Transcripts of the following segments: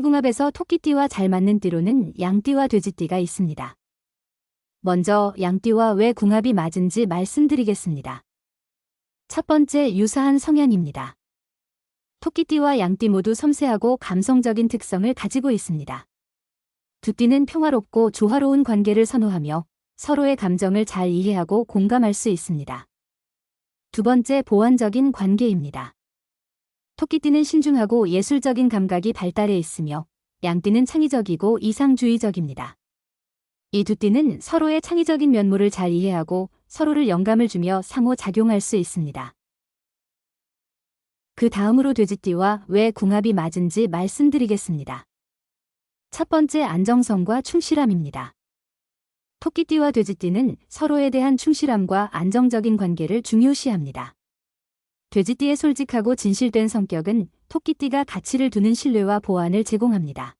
띠궁합에서 토끼띠와 잘 맞는 띠로는 양띠와 돼지띠가 있습니다. 먼저 양띠와 왜 궁합이 맞은지 말씀드리겠습니다. 첫 번째 유사한 성향입니다. 토끼띠와 양띠 모두 섬세하고 감성적인 특성을 가지고 있습니다. 두 띠는 평화롭고 조화로운 관계를 선호하며 서로의 감정을 잘 이해하고 공감할 수 있습니다. 두 번째 보완적인 관계입니다. 토끼띠는 신중하고 예술적인 감각이 발달해 있으며 양띠는 창의적이고 이상주의적입니다. 이 두 띠는 서로의 창의적인 면모를 잘 이해하고 서로를 영감을 주며 상호작용할 수 있습니다. 그 다음으로 돼지띠와 왜 궁합이 맞은지 말씀드리겠습니다. 첫 번째 안정성과 충실함입니다. 토끼띠와 돼지띠는 서로에 대한 충실함과 안정적인 관계를 중요시합니다. 돼지띠의 솔직하고 진실된 성격은 토끼띠가 가치를 두는 신뢰와 보완을 제공합니다.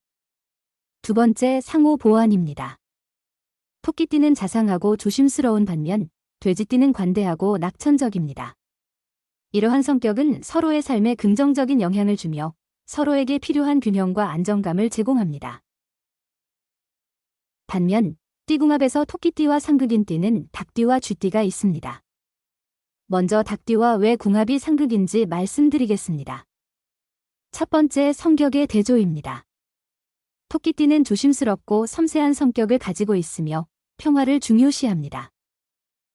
두 번째 상호 보완입니다. 토끼띠는 자상하고 조심스러운 반면 돼지띠는 관대하고 낙천적입니다. 이러한 성격은 서로의 삶에 긍정적인 영향을 주며 서로에게 필요한 균형과 안정감을 제공합니다. 반면 띠궁합에서 토끼띠와 상극인띠는 닭띠와 쥐띠가 있습니다. 먼저 닭띠와 왜 궁합이 상극인지 말씀드리겠습니다. 첫 번째 성격의 대조입니다. 토끼띠는 조심스럽고 섬세한 성격을 가지고 있으며 평화를 중요시합니다.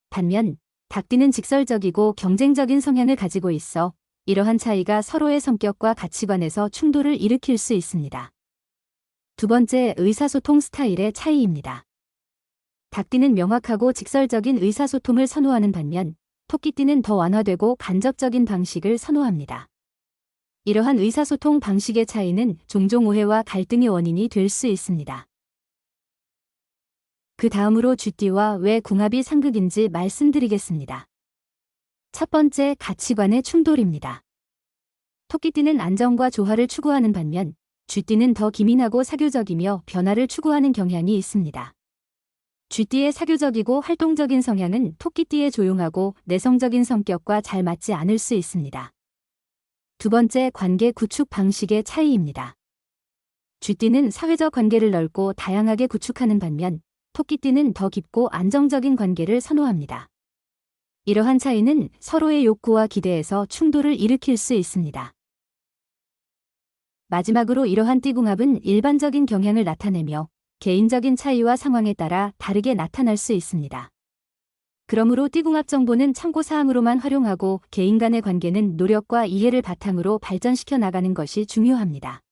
반면 닭띠는 직설적이고 경쟁적인 성향을 가지고 있어 이러한 차이가 서로의 성격과 가치관에서 충돌을 일으킬 수 있습니다. 두 번째 의사소통 스타일의 차이입니다. 닭띠는 명확하고 직설적인 의사소통을 선호하는 반면 토끼띠는 더 완화되고 간접적인 방식을 선호합니다. 이러한 의사소통 방식의 차이는 종종 오해와 갈등의 원인이 될 수 있습니다. 그 다음으로 쥐띠와 왜 궁합이 상극인지 말씀드리겠습니다. 첫 번째 가치관의 충돌입니다. 토끼띠는 안정과 조화를 추구하는 반면 쥐띠는 더 기민하고 사교적이며 변화를 추구하는 경향이 있습니다. 쥐띠의 사교적이고 활동적인 성향은 토끼띠의 조용하고 내성적인 성격과 잘 맞지 않을 수 있습니다. 두 번째 관계 구축 방식의 차이입니다. 쥐띠는 사회적 관계를 넓고 다양하게 구축하는 반면 토끼띠는 더 깊고 안정적인 관계를 선호합니다. 이러한 차이는 서로의 욕구와 기대에서 충돌을 일으킬 수 있습니다. 마지막으로 이러한 띠궁합은 일반적인 경향을 나타내며 개인적인 차이와 상황에 따라 다르게 나타날 수 있습니다. 그러므로 띠궁합 정보는 참고사항으로만 활용하고 개인 간의 관계는 노력과 이해를 바탕으로 발전시켜 나가는 것이 중요합니다.